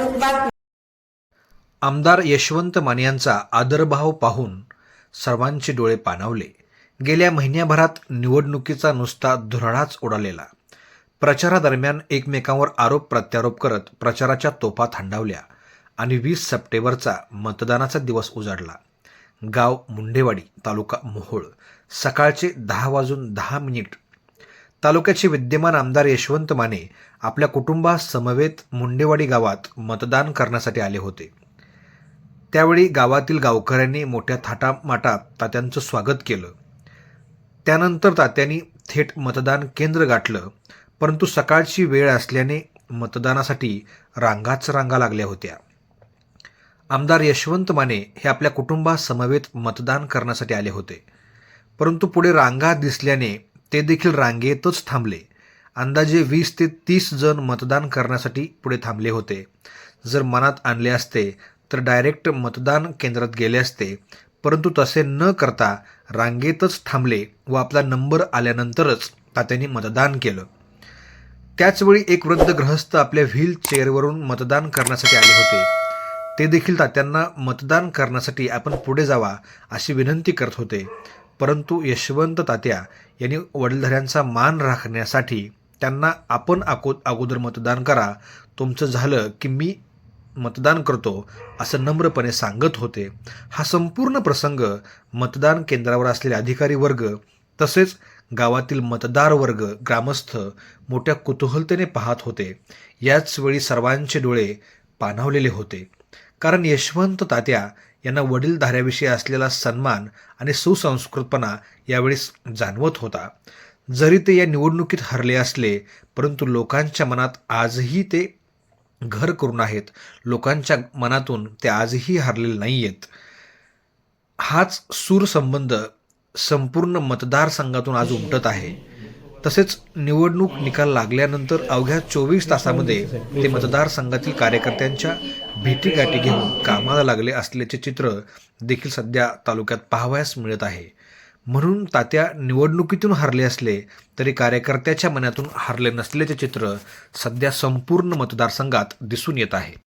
बातमी आमदार यशवंत मान यांचा आदरभाव पाहून सर्वांचे डोळे पाणावले. गेल्या महिन्याभरात निवडणुकीचा नुसता धुराळाच उडालेला प्रचारादरम्यान एकमेकांवर आरोप प्रत्यारोप करत प्रचाराच्या तोफा थंडावल्या आणि वीस सप्टेंबरचा मतदानाचा दिवस उजाडला. गाव मुंडेवाडी तालुका मोहोळ. सकाळचे दहा वाजून दहा मिनिट तालुक्याचे विद्यमान आमदार यशवंत माने आपल्या कुटुंबासमवेत मुंडेवाडी गावात मतदान करण्यासाठी आले होते. त्यावेळी गावातील गावकऱ्यांनी मोठ्या थाटामाटात तात्यांचं स्वागत केलं. त्यानंतर तात्यांनी थेट मतदान केंद्र गाठलं परंतु सकाळची वेळ असल्याने मतदानासाठी रांगाच रांगा लागल्या होत्या. आमदार यशवंत माने हे आपल्या कुटुंबासमवेत मतदान करण्यासाठी आले होते. परंतु पुढे रांगा दिसल्याने ते देखील रांगेतच थांबले. अंदाजे वीस ते तीस जण मतदान करण्यासाठी पुढे थांबले होते. जर मनात आणले असते तर डायरेक्ट मतदान केंद्रात गेले असते. परंतु तसे न करता रांगेतच थांबले व आपला नंबर आल्यानंतरच तात्यांनी मतदान केलं. त्याचवेळी एक वृद्ध ग्रहस्थ आपल्या व्हील चेअरवरून मतदान करण्यासाठी आले होते. ते देखील तात्यांना मतदान करण्यासाठी आपण पुढे जावा अशी विनंती करत होते. परंतु यशवंत तात्या यांनी वडीलधाऱ्यांचा मान राखण्यासाठी त्यांना आपण आको अगोदर मतदान करा. तुमचं झालं की मी मतदान करतो असं नम्रपणे सांगत होते. हा संपूर्ण प्रसंग मतदान केंद्रावर असलेले अधिकारी वर्ग तसेच गावातील मतदार वर्ग ग्रामस्थ मोठ्या कुतूहलतेने पाहत होते. याच वेळी सर्वांचे डोळे पाणावलेले होते. कारण यशवंत तात्या यांना वडीलधाऱ्याविषयी असलेला सन्मान आणि सुसंस्कृतपणा यावेळी जाणवत होता. जरी ते या निवडणुकीत हरले असले परंतु लोकांच्या मनात आजही ते घर करून आहेत. लोकांच्या मनातून ते आजही हरलेले नाही आहेत हाच सूर संबंध संपूर्ण मतदारसंघातून आज उमटत आहे. तसेच निवडणूक निकाल लागल्यानंतर अवघ्या चोवीस तासामध्ये ते मतदारसंघातील कार्यकर्त्यांच्या भेटीगाठी घेऊन कामाला लागले असल्याचे चित्र देखील सध्या तालुक्यात पाहावयास मिळत आहे. म्हणून तात्या निवडणुकीतून हारले असले तरी कार्यकर्त्याच्या मनातून हारले नसल्याचे चित्र सध्या संपूर्ण मतदारसंघात दिसून येत आहे.